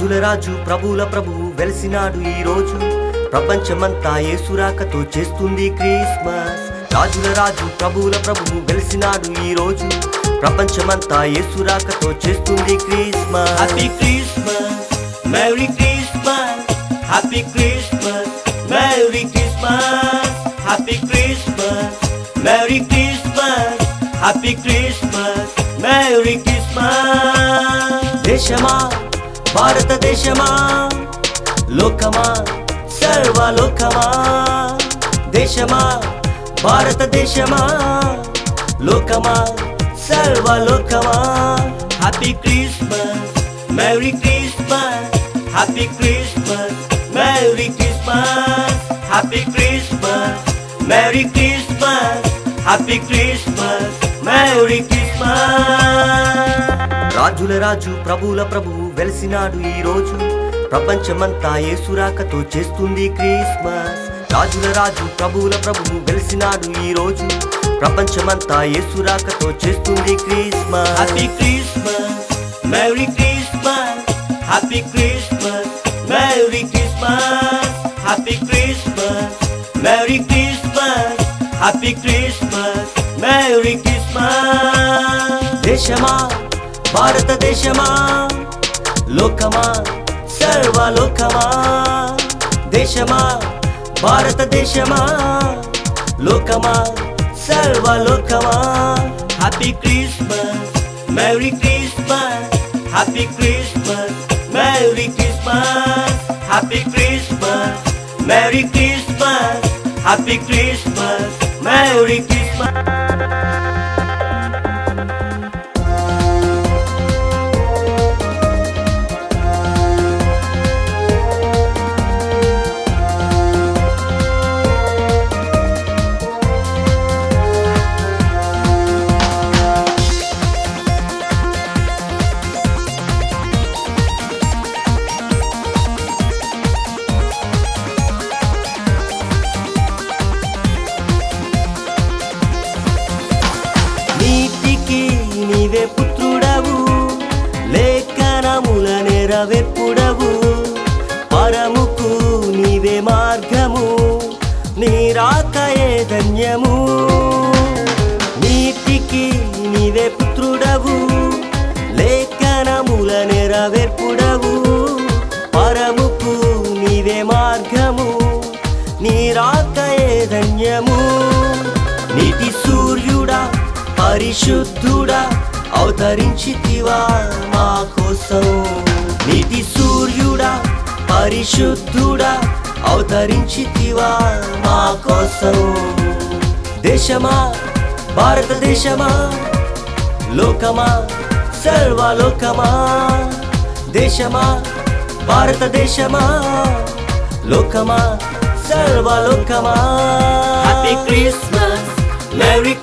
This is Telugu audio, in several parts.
రాజుల రాజు ప్రభువుల ప్రభువు వెలిసినాడు ఈ రోజు. ప్రపంచమంతా యేసురాకతో చేస్తుంది క్రిస్మస్. రాజుల రాజు ప్రభువుల ప్రభువు వెలిసినాడు ఈ రోజు. ప్రపంచమంతా యేసురాకతో చేస్తుంది Christmas. Happy Christmas merry Christmas happy Christmas merry Christmas happy Christmas merry Christmas happy Christmas merry Christmas దేశమా భారతదేశమా? లోకమా? సర్వలోకమా? దేశమా? భారతదేశమా? లోకమా? సర్వలోకమా? Happy Christmas merry Christmas happy Christmas merry Christmas happy Christmas merry Christmas happy Christmas merry Christmas రాజుల రాజు ప్రభుల ప్రభువు వెలిసినాడు ఈ రోజు. ప్రపంచమంతా యేసురాకతో చేస్తుంది క్రిస్మస్. రాజుల రాజు ప్రభువుల ప్రభువు వెలిసినాడు ఈ రోజు. ప్రపంచమంతా యేసురాకతో చేస్తుంది Christmas. Happy Christmas merry Christmas happy Christmas merry Christmas happy Christmas merry Christmas happy Christmas merry Christmas దేశమా భారతదేశమా? లోకమా సర్వలోకమా దేశమా భారతదేశమా లోకమా సర్వలోకమా happy Christmas merry Christmas happy Christmas merry Christmas happy Christmas merry Christmas happy Christmas merry Christmas నీవే పుత్రుడవు. లేఖనముల నెరవేర్పుడవు. పరముకు నీవే మార్గము. నీ రాకయే ధన్యము. నీతికి నీవే పుత్రుడవు. లేఖనముల నెరవేర్పుడవు. పరముకు నీవే మార్గము. నీ రాకయే ధన్యము. పరిశుద్ధుడా అవతరించితివా మా కోసం. నీటి సూర్యుడా పరిశుద్ధుడా అవతరించితివా మా కోసం. దేశమా భారతదేశమా లోకమా సర్వలోకమా. దేశమా భారతదేశమా లోకమా సర్వలోకమా. హ్యాపీ క్రిస్మస్ మెరీ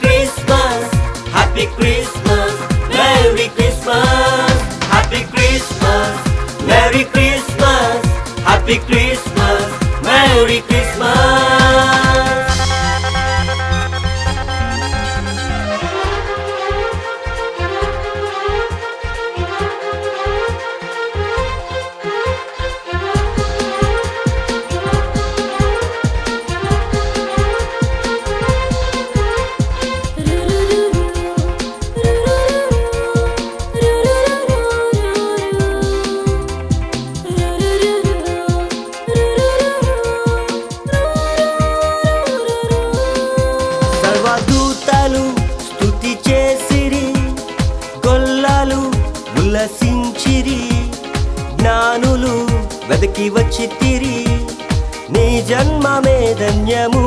ఉల్లసించిరి జ్ఞానులు వెదకి వచ్చితిరి నీ జన్మమే ధన్యము.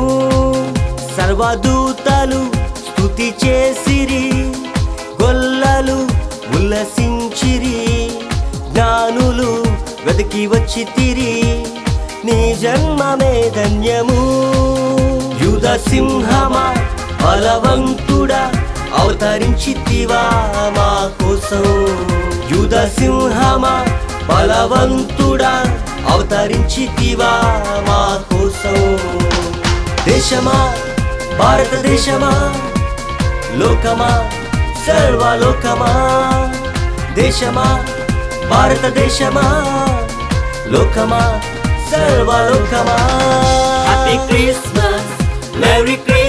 సర్వదూతలు స్థుతి చేసిరి. గొల్లలు ఉల్లసించిరి. జ్ఞానులు వెతికి వచ్చి తిరి. నీ జన్మమే ధన్యము. యుధ సింహమా బలవంతుడా. అవతరించితివా మా కోసం? యుధ సింహమా బలవంతుడా అవతరించితివా మా కోసం? దేశమా భారతదేశమా లోకమా సర్వలోకమా? దేశమా భారతదేశమా లోకమా సర్వలోకమా? Happy Christmas merry Christmas